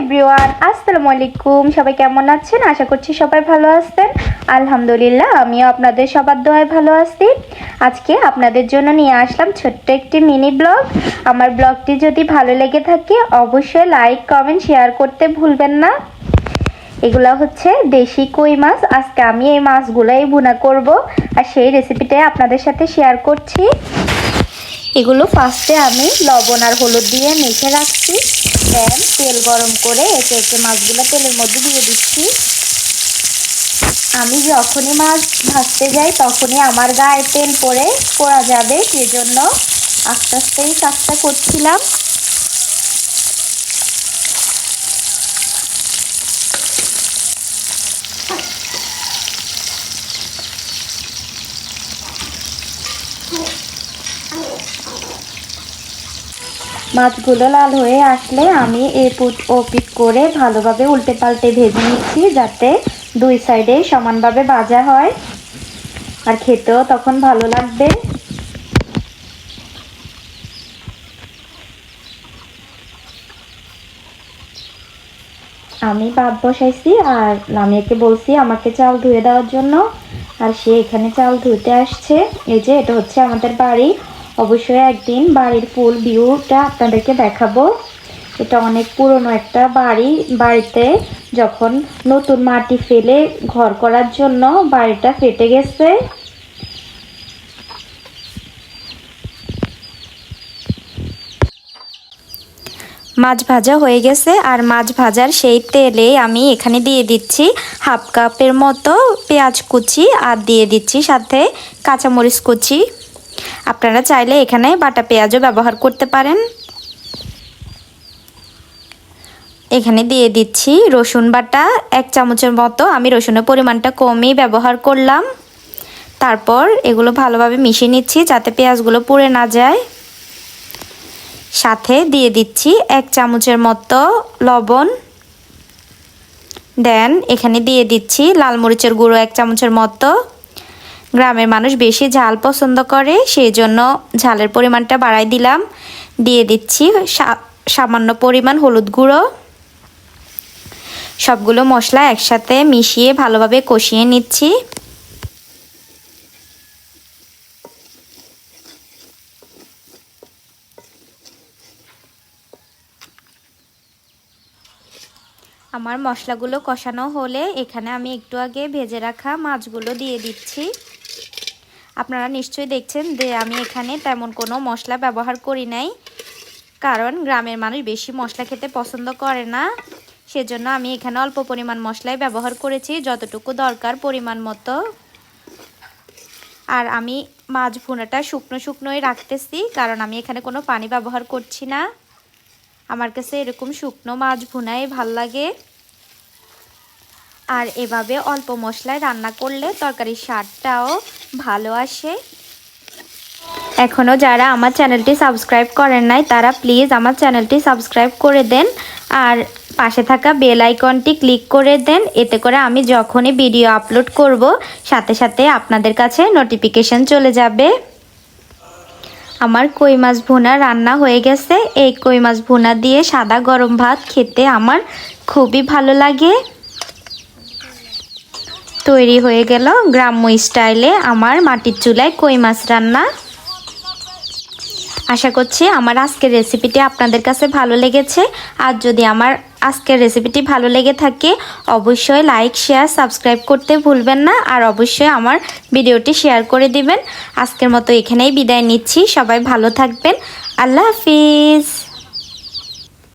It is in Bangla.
এভরিওয়ান, আসসালামু আলাইকুম। সবাই কেমন আছেন? আশা করছি সবাই ভালো আছেন। আলহামদুলিল্লাহ, আমিও আপনাদের সবার দোয়ায় ভালো আছি। আজকে আপনাদের জন্য নিয়ে আসলাম ছোট্ট একটি মিনি ব্লগ। আমার ব্লগটি যদি ভালো লেগে থাকে, অবশ্যই লাইক, কমেন্ট, শেয়ার করতে ভুলবেন না। এগুলো হচ্ছে দেশি কই মাছ। আজকে আমি এই মাছগুলোই ভুনা করব। আর সেই রেসিপিটাই আপনাদের সাথে শেয়ার করছি। এগুলো ফার্স্টে আমি লবণ আর হলুদ দিয়ে মেখে রাখছি। দেন তেল গরম করে একে একে মাছগুলো তেলের মধ্যে দিয়ে দিচ্ছি। আমি যখনই মাছ ভাজতে যাই, তখনই আমার গায়ে তেল পরে পড়া যাবে। সেজন্য আস্তে আস্তেই কাজটা করছিলাম। মাছগুলো লাল হয়ে আসলে আমি এ পুট ও পিট করে ভালোভাবে উল্টে পাল্টে ভেজে নিচ্ছি যাতে দুই সাইডে সমানভাবে ভাজা হয়। আর খেতেও তখন ভালো লাগবে। আমি ভাত বসাইছি আর লামিয়াকে বলছি আমাকে চাল ধুয়ে দেওয়ার জন্য। আর সে এখানে চাল ধুতে আসছে। এই যে, এটা হচ্ছে আমাদের বাড়ি। অবশ্যই একদিন বাড়ির ফুল ভিউটা আপনাদেরকে দেখাবো। এটা অনেক পুরনো একটা বাড়ি। বাড়িতে যখন নতুন মাটি ফেলে ঘর করার জন্য বাড়িটা ফেটে গেছে। মাছ ভাজা হয়ে গেছে আর মাছ ভাজার সেই তেলে আমি এখানে দিয়ে দিচ্ছি হাফ কাপের মতো পেঁয়াজ কুচি আর দিয়ে দিচ্ছি সাথে কাঁচামরিচ কুচি। আপনারা চাইলে এখানে বাটা পেঁয়াজও ব্যবহার করতে পারেন। এখানে দিয়ে দিচ্ছি রসুন বাটা, এক চামচের মতো। আমি রসুনের পরিমাণটা কমই ব্যবহার করলাম। তারপর এগুলো ভালোভাবে মিশিয়ে নিচ্ছি যাতে পেঁয়াজগুলো পুড়ে না যায়। সাথে দিয়ে দিচ্ছি এক চামচের মতো লবণ। দেন এখানে দিয়ে দিচ্ছি লাল মরিচের গুঁড়ো এক চামচের মতো। গ্রামের মানুষ বেশি ঝাল পছন্দ করে সেই জন্য ঝালের পরিমাণটা বাড়াই দিলাম। দিয়ে দিচ্ছি সামান্য পরিমাণ হলুদ গুঁড়ো। সবগুলো মশলা একসাথে মিশিয়ে ভালোভাবে কষিয়ে নিচ্ছি। আমার মশলাগুলো কষানো হলে এখানে আমি একটু আগে ভেজে রাখা মাছগুলো দিয়ে দিচ্ছি। আপনারা নিশ্চয়ই দেখছেন যে আমি এখানে তেমন কোনো মশলা ব্যবহার করি নাই, কারণ গ্রামের মানুষ বেশি মশলা খেতে পছন্দ করে না। সেজন্য আমি এখানে অল্প পরিমাণ মশলাই ব্যবহার করেছি, যতটুকু দরকার পরিমাণ মতো। আর আমি মাছ ভুনাটা শুকনো শুকনোই রাখতেছি, কারণ আমি এখানে কোনো পানি ব্যবহার করছি না। আমার কাছে এরকম শুকনো মাছ ভুনাই ভালো লাগে। আর এভাবে অল্প মশলায় রান্না করলে তরকারির স্বাদটাও ভালো আসে। এখনও যারা আমার চ্যানেলটি সাবস্ক্রাইব করেন নাই, তারা প্লিজ আমার চ্যানেলটি সাবস্ক্রাইব করে দেন আর পাশে থাকা বেল আইকনটি ক্লিক করে দেন। এতে করে আমি যখনই ভিডিও আপলোড করব, সাথে সাথে আপনাদের কাছে নোটিফিকেশন চলে যাবে। আমার কই মাছ ভুনা রান্না হয়ে গেছে। এই কই মাছ ভুনা দিয়ে সাদা গরম ভাত খেতে আমার খুবই ভালো লাগে। তৈরি হয়ে গেল গ্রাম্য স্টাইলে আমার মাটির চুলায় কই মাছ রান্না। আশা করছি আমার আজকের রেসিপিটি আপনাদের কাছে ভালো লেগেছে। আর যদি আমার আজকের রেসিপিটি ভালো লেগে থাকে, অবশ্যই লাইক শেয়ার সাবস্ক্রাইব করতে ভুলবেন না। আর অবশ্যই আমার ভিডিওটি শেয়ার করে দিবেন। আজকের মতো এখানেই বিদায় নিচ্ছি। সবাই ভালো থাকবেন। আল্লাহ হাফিজ।